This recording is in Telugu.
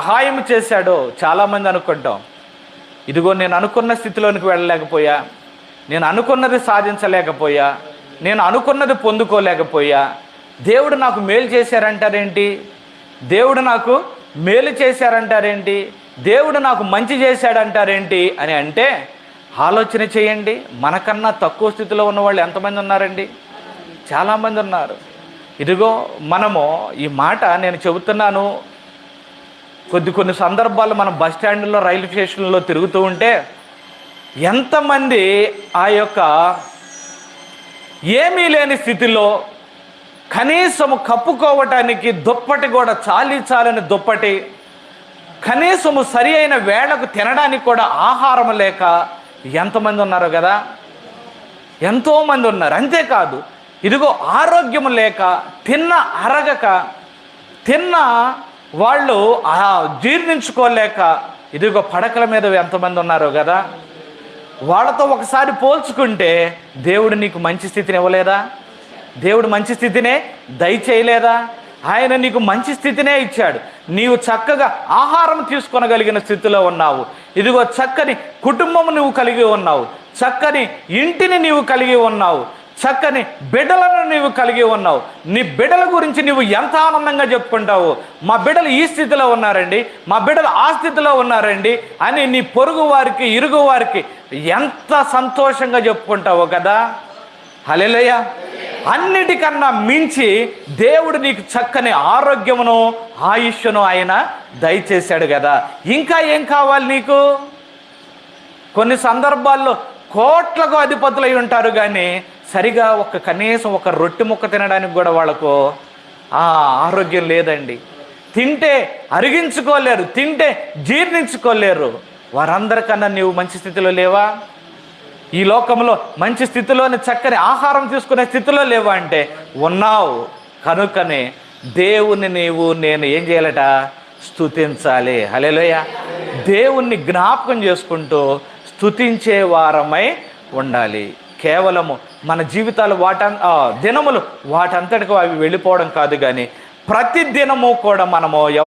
సహాయం చేశాడో చాలామంది అనుకుంటాం. ఇదిగో నేను అనుకున్న స్థితిలోనికి వెళ్ళలేకపోయా. నేను అనుకున్నది సాధించలేకపోయా. నేను అనుకున్నది పొందుకోలేకపోయా. దేవుడు నాకు మేలు చేశారంటారేంటి? దేవుడు నాకు మేలు చేశారంటారేంటి? దేవుడు నాకు మంచి చేశాడంటారేంటి? అని అంటే ఆలోచన చేయండి. మనకన్నా తక్కువ స్థితిలో ఉన్న వాళ్ళు ఎంతమంది ఉన్నారండి? చాలామంది ఉన్నారు. ఇదిగో మనము ఈ మాట నేను చెబుతున్నాను. కొద్ది కొన్ని సందర్భాల్లో మనం బస్ స్టాండ్లో రైలు స్టేషన్లో తిరుగుతూ ఉంటే ఎంతమంది ఆ యొక్క ఏమీ లేని స్థితిలో కనీసము కప్పుకోవటానికి దుప్పటి కూడా చాలి చాలని దుప్పటి కనీసము సరి అయిన వేళకు తినడానికి కూడా ఆహారం లేక ఎంతమంది ఉన్నారు కదా? ఎంతోమంది ఉన్నారు. అంతేకాదు ఇదిగో ఆరోగ్యం లేక తిన్న అరగక తిన్న వాళ్ళు ఆ జీర్ణించుకోలేక ఇదిగో పడకల మీద ఎంతమంది ఉన్నారు కదా వాళ్ళతో ఒకసారి పోల్చుకుంటే దేవుడు నీకు మంచి స్థితిని ఇవ్వలేదా? దేవుడు మంచి స్థితినే దయచేయలేదా? ఆయన నీకు మంచి స్థితినే ఇచ్చాడు. నీవు చక్కగా ఆహారం తీసుకొనగలిగిన స్థితిలో ఉన్నావు. ఇదిగో చక్కని కుటుంబం నువ్వు కలిగి ఉన్నావు. చక్కని ఇంటిని నీవు కలిగి ఉన్నావు. చక్కని బిడ్డలను నీవు కలిగి ఉన్నావు. నీ బిడ్డల గురించి నీవు ఎంత ఆనందంగా చెప్పుకుంటావు? మా బిడ్డలు ఈ స్థితిలో ఉన్నారండి. మా బిడ్డలు ఆ స్థితిలో ఉన్నారండి అని నీ పొరుగు వారికి ఇరుగు వారికి ఎంత సంతోషంగా చెప్పుకుంటావు కదా? హలేలయ్య అన్నిటికన్నా మించి దేవుడు నీకు చక్కని ఆరోగ్యమును ఆయుష్ను ఆయన దయచేశాడు కదా. ఇంకా ఏం కావాలి నీకు? కొన్ని సందర్భాల్లో కోట్లకు అధిపతులై ఉంటారు కానీ సరిగా ఒక కనీసం ఒక రొట్టె ముక్క తినడానికి కూడా వాళ్ళకు ఆ ఆరోగ్యం లేదండి. తింటే అరిగించుకోలేరు తింటే జీర్ణించుకోలేరు. వారందరికన్నా నీవు మంచి స్థితిలో లేవా? ఈ లోకంలో మంచి స్థితిలోని చక్కని ఆహారం తీసుకునే స్థితిలో లేవా అంటే ఉన్నావు. కనుకనే దేవుని నీవు నేను ఏం చేయాలట? స్తుతించాలి. హలేలోయ దేవుణ్ణి జ్ఞాపకం చేసుకుంటూ స్థుతించే వారమై ఉండాలి. కేవలము మన జీవితాలు వాట దినములు వాటంతటికి అవి వెళ్ళిపోవడం కాదు కానీ ప్రతి దినము కూడా మనము